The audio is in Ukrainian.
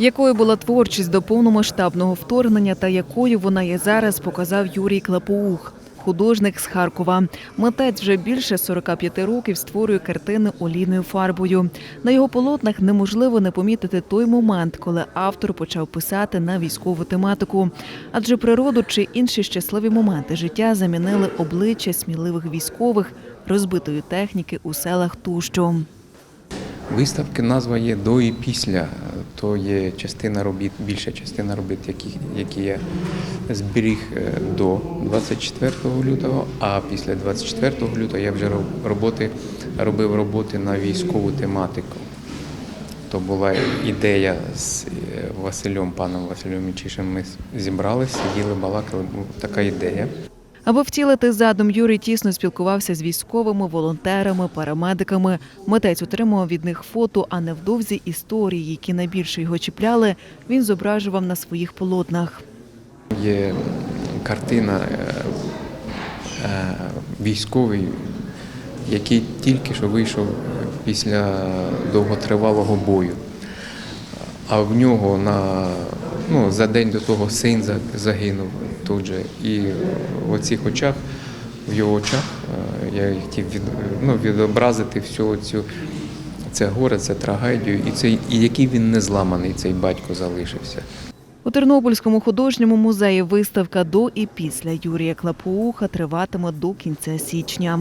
Якою була творчість до повномасштабного вторгнення та якою вона є зараз, показав Юрій Клапоух. Художник з Харкова. Митець вже більше 45 років створює картини олійною фарбою. На його полотнах неможливо не помітити той момент, коли автор почав писати на військову тематику. Адже природу чи інші щасливі моменти життя замінили обличчя сміливих військових, розбитої техніки у селах Тущу. Виставки назва є до і після. То є частина робіт, більша частина робіт, які, які я зберіг е, до 24 лютого, а після 24 лютого я вже роботи, робив роботи на військову тематику. То була ідея з е, Василем, паном Василем Мічишем. Ми зібралися, сиділи, балакали. Така ідея. Аби втілити задум, Юрій тісно спілкувався з військовими, волонтерами, парамедиками. Митець отримував від них фото, а невдовзі історії, які найбільше його чіпляли, він зображував на своїх полотнах. Є картина е, е, військовий, який тільки що вийшов після довготривалого бою. А в нього на, ну, за день до того син загинув тут же. І в оцих очах, в його очах, е, я хотів від, ну, відобразити всю цю це горе, це трагедію, і цей, і який він не зламаний, цей батько залишився. У Тернопільському художньому музеї виставка до і після Юрія Клапоуха триватиме до кінця січня.